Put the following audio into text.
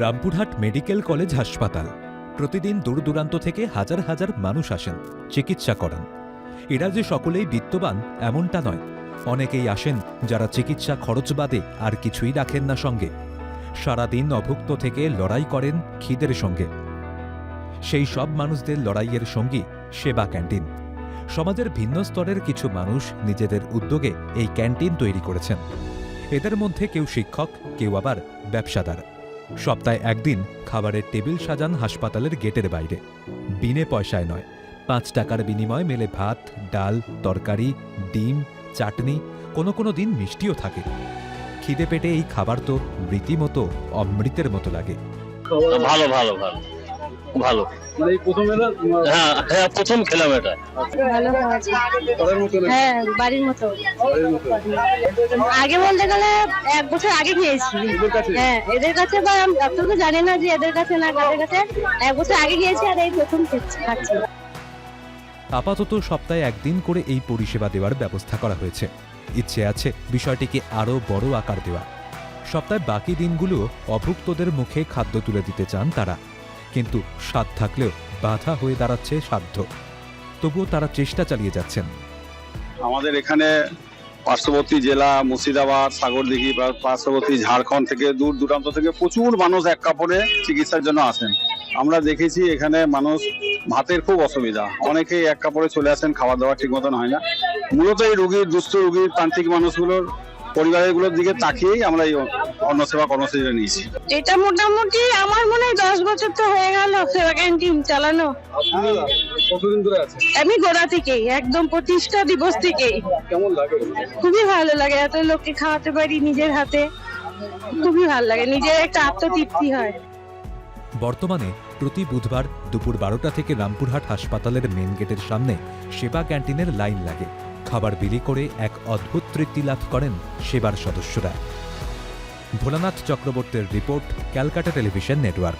Rampurhat medical college হাসপাতাল। প্রতিদিন দূর দূরান্ত থেকে হাজার হাজার মানুষ আসেন, চিকিৎসা করান। এরা যে সকলেই বিত্তবান, এমনটা নয়। অনেকেই আসেন যারা চিকিৎসা খরচ বাদে আর কিছুই রাখেন না সঙ্গে। সারাদিন অভুক্ত থেকে লড়াই করেন খিদের সঙ্গে। সেই সব মানুষদের লড়াইয়ের সঙ্গী সেবা ক্যান্টিন। সমাজের ভিন্ন স্তরের কিছু মানুষ নিজেদের উদ্যোগে এই ক্যান্টিন তৈরি করেছেন। এদের মধ্যে কেউ শিক্ষক, কেউ আবার ব্যবসাদার। সপ্তাহে একদিন খাবারের টেবিল সাজান হাসপাতালের গেটের বাইরে। বিনে পয়সায় নয়, পাঁচ টাকার বিনিময়ে মেলে ভাত, ডাল, তরকারি, ডিম, চাটনি, কোনো কোনো দিন মিষ্টিও থাকে। খিদে পেটে এই খাবার তো রীতিমতো অমৃতের মতো লাগে। ভালো ভালো ভালো। ভালো। মানে প্রথম হ্যাঁ হ্যাঁ প্রথম খেলাম এটা। হ্যাঁ বাড়ির মতো। আগে বলতে গেলে এক বছর আগে খেয়েছি হ্যাঁ এদের কাছে বা আমি আপনার তো জানি না যে এদের কাছে না কাদের কাছে। এক বছর আগে গিয়েছি আর এই প্রথম খাচ্ছি। আপাতত সপ্তাহে একদিন করে এই পরিষেবা দেওয়ার ব্যবস্থা করা হয়েছে। ইচ্ছে আছে বিষয়টিকে আরও বড় আকার দেওয়া সপ্তাহে বাকি দিনগুলো অভুক্তদের মুখে খাদ্য তুলে দিতে চান তারা। কিন্তু স্বাদ থাকলেও বাধা হয়ে দাঁড়াচ্ছে সাধ্য। তবুও তারা চেষ্টা চালিয়ে যাচ্ছেন। আমাদের এখানে পার্শ্ববর্তী জেলা, মুর্শিদাবাদ, সাগরদিঘি পার্শ্ববর্তী ঝাড়খণ্ড থেকে দূর দূরান্ত থেকে প্রচুর মানুষ এক কাপড়ে চিকিৎসার জন্য আসেন। আমরা দেখেছি এখানে মানুষ ভাতের খুব অসুবিধা। অনেকেই এক কাপড়ে চলে আসেন, খাওয়া দাওয়া ঠিক মতন হয় না। মূলত এই রুগীর, দুস্থ রুগীর প্রান্তিক মানুষগুলোর পরিবারেরগুলোর দিকে তাকিয়েই আমরা এই অন্ন সেবা কর্মসূচিটা নিয়েছি। এটা মোটামুটি আমার মনে হয় দশ বছর তো হয়ে গেল সেবা ক্যান্টিন চালানো। আমি গোড়া থেকেই একদম প্রতিষ্ঠা দিবস থেকেই। কেমন লাগে? খুবই ভালো লাগে এত লোককে খাওয়াতে পারি নিজের হাতে। খুবই ভালো লাগে নিজের একটা আত্মতৃপ্তি হয়। বর্তমানে প্রতি বুধবার দুপুর বারোটা থেকে রামপুরহাট হাসপাতালের মেন গেটের সামনে সেবা ক্যান্টিনের লাইন লাগে। খাবার বিলি করে এক অদ্ভুত তৃপ্তি লাভ করেন সেবার সদস্যরা। ভোলানাথ চক্রবর্তীর রিপোর্ট, ক্যালকাটা টেলিভিশন নেটওয়ার্ক।